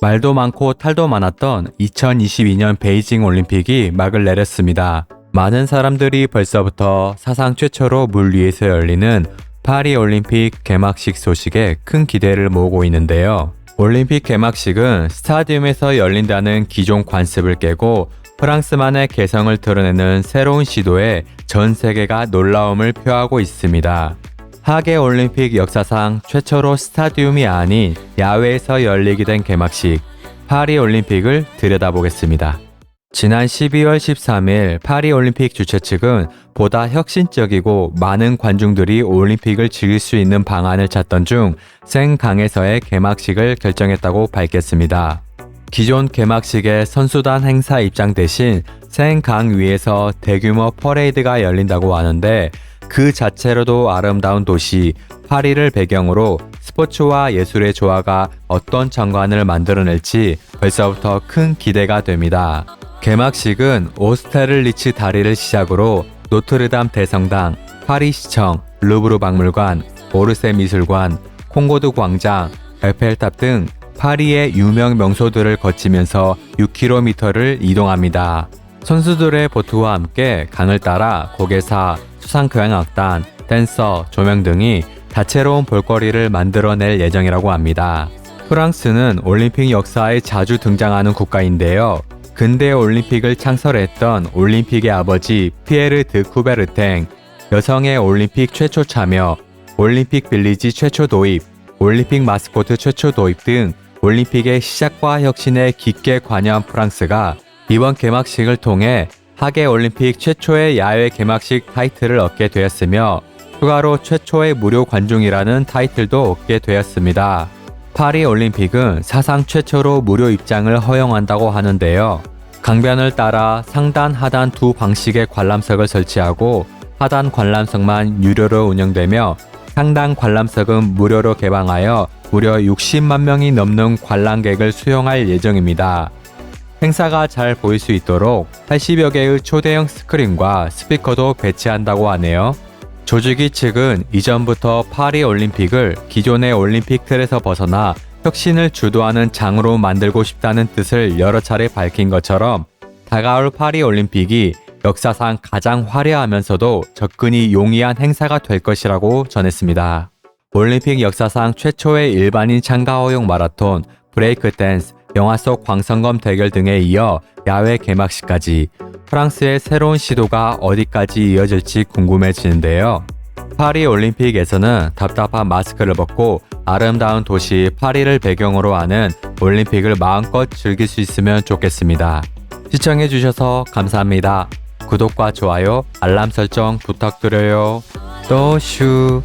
말도 많고 탈도 많았던 2022년 베이징 올림픽이 막을 내렸습니다. 많은 사람들이 벌써부터 사상 최초로 물 위에서 열리는 파리 올림픽 개막식 소식에 큰 기대를 모으고 있는데요. 올림픽 개막식은 스타디움에서 열린다는 기존 관습을 깨고 프랑스만의 개성을 드러내는 새로운 시도에 전 세계가 놀라움을 표하고 있습니다. 하계 올림픽 역사상 최초로 스타디움이 아닌 야외에서 열리게 된 개막식 파리 올림픽을 들여다보겠습니다. 지난 12월 13일 파리 올림픽 주최 측은 보다 혁신적이고 많은 관중들이 올림픽을 즐길 수 있는 방안을 찾던 중 생강에서의 개막식을 결정했다고 밝혔습니다. 기존 개막식의 선수단 행사 입장 대신 생강 위에서 대규모 퍼레이드가 열린다고 하는데 그 자체로도 아름다운 도시 파리를 배경으로 스포츠와 예술의 조화가 어떤 장관을 만들어낼지 벌써부터 큰 기대가 됩니다. 개막식은 오스테를리츠 다리를 시작으로 노트르담 대성당, 파리시청, 루브르 박물관, 오르세 미술관, 콩고드 광장, 에펠탑 등 파리의 유명 명소들을 거치면서 6km를 이동합니다. 선수들의 보트와 함께 강을 따라 고개사, 수상 교향악단, 댄서, 조명 등이 다채로운 볼거리를 만들어낼 예정이라고 합니다. 프랑스는 올림픽 역사에 자주 등장하는 국가인데요. 근대 올림픽을 창설했던 올림픽의 아버지 피에르 드 쿠베르탱, 여성의 올림픽 최초 참여, 올림픽 빌리지 최초 도입, 올림픽 마스코트 최초 도입 등 올림픽의 시작과 혁신에 깊게 관여한 프랑스가 이번 개막식을 통해 하계 올림픽 최초의 야외 개막식 타이틀을 얻게 되었으며 추가로 최초의 무료 관중이라는 타이틀도 얻게 되었습니다. 파리 올림픽은 사상 최초로 무료 입장을 허용한다고 하는데요. 강변을 따라 상단, 하단 두 방식의 관람석을 설치하고 하단 관람석만 유료로 운영되며 상단 관람석은 무료로 개방하여 무려 60만 명이 넘는 관람객을 수용할 예정입니다. 행사가 잘 보일 수 있도록 80여 개의 초대형 스크린과 스피커도 배치한다고 하네요. 조직위 측은 이전부터 파리 올림픽을 기존의 올림픽 틀에서 벗어나 혁신을 주도하는 장으로 만들고 싶다는 뜻을 여러 차례 밝힌 것처럼 다가올 파리 올림픽이 역사상 가장 화려하면서도 접근이 용이한 행사가 될 것이라고 전했습니다. 올림픽 역사상 최초의 일반인 참가 허용 마라톤, 브레이크 댄스, 영화 속 광선검 대결 등에 이어 야외 개막식까지 프랑스의 새로운 시도가 어디까지 이어질지 궁금해지는데요. 파리 올림픽에서는 답답한 마스크를 벗고 아름다운 도시 파리를 배경으로 하는 올림픽을 마음껏 즐길 수 있으면 좋겠습니다. 시청해주셔서 감사합니다. 구독과 좋아요, 알람 설정 부탁드려요. 또슈